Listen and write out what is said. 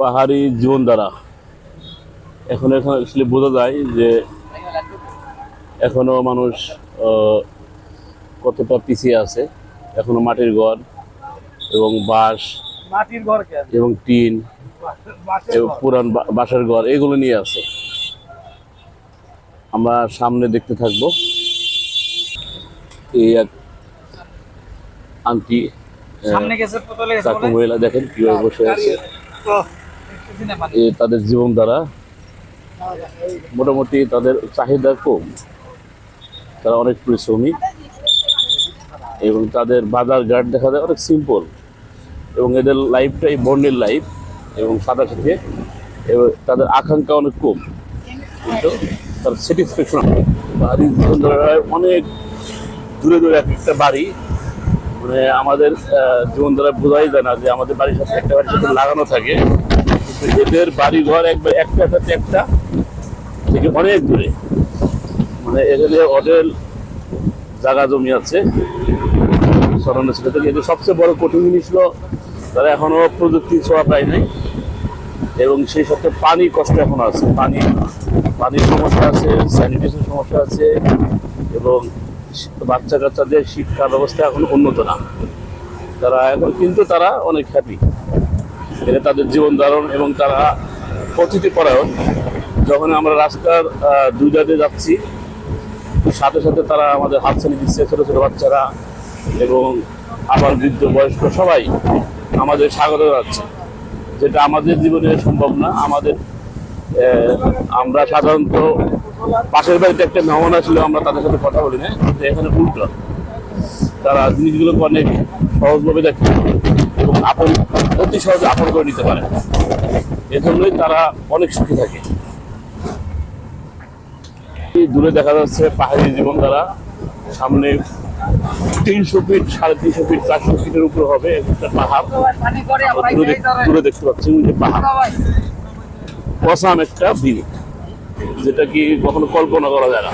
পাহাড়ি জীবনধারা এখন এখন আসলে বোঝা যায় যে এখনও মানুষ কতটা পিছিয়ে আছে। এখনও মাটির ঘর এবং বাঁশ মাটির ঘর এবং টিন এবং পুরান বা- বাসার ঘর এগুলো নিয়ে আছে। আমরা সামনে দেখতে থাকব। এই এক আন্টি সামনে গেছে পুতলে গেছে মহিলা দেখেন কীভাবে বসে আছে। তাদের জীবন দ্বারা মোটামুটি তাদের চাহিদা কম। তারা অনেক পরিশ্রমী এবং তাদের বাজার ঘাট দেখা যায় অনেক সিম্পল এবং এদের লাইফটাই বর্ণের লাইফ এবং সাদা সাথে। এবং তাদের আকাঙ্ক্ষা অনেক কম। কিন্তু তার স্যাটিসফ্যাকশন বাড়ি জীবনধারায় অনেক দূরে দূরে এক একটা বাড়ি। মানে আমাদের জীবনধারা বোঝাই যায় না যে আমাদের বাড়ির সাথে একটা বাড়ির সাথে লাগানো থাকে। এদের বাড়ি ঘর একবার একটা সাথে একটা, থেকে অনেক দূরে। মানে এখানে হোটেল জায়গা জমি আছে এদের সবচেয়ে বড় কঠিন জিনিস হলো তারা এখনও প্রযুক্তি ছোঁয়া পায় নাই, এবং সেই সাথে পানি কষ্ট এখন আছে। পানি, পানির সমস্যা আছে স্যানিটেশন সমস্যা আছে, এবং বাচ্চা কাচ্চাদের শিক্ষা ব্যবস্থা এখন উন্নত না। তারা এখন, কিন্তু তারা অনেক হ্যাপি এটা তাদের জীবন ধারণ এবং তারা অতিথি পরায়ণ। যখন আমরা রাস্তার দুই ধারে যাচ্ছি, সাথে সাথে তারা আমাদের হাতছানি দিচ্ছে, ছোটো ছোটো বাচ্চারা এবং আবার বৃদ্ধ, বয়স্ক সবাই আমাদের স্বাগত জানাচ্ছে। যেটা আমাদের জীবনে সম্ভব না, আমাদের আমরা সাধারণত পাশের বাড়িতে একটা মেহমান আসলে আমরা তাদের সাথে কথা বলি না এখানে উল্টো। তারা জিনিসগুলোকে অনেক সহজভাবে দেখে। এবং আপন, অতি সহজে আপন করে নিতে পারে। এজন্যই তারা অনেক সুখী থাকে। দূরে দেখা যাচ্ছে পাহাড়ি জীবন দ্বারা সামনে তিনশো ফিট, সাড়ে তিনশো ফিট, চারশো ফিটের উপরে হবে একটা পাহাড়। দূরে দূরে দেখতে পাচ্ছি যে পাহাড়। অসাম একটা ভিউ যেটা কি কখনো কল্পনা করা যায় না।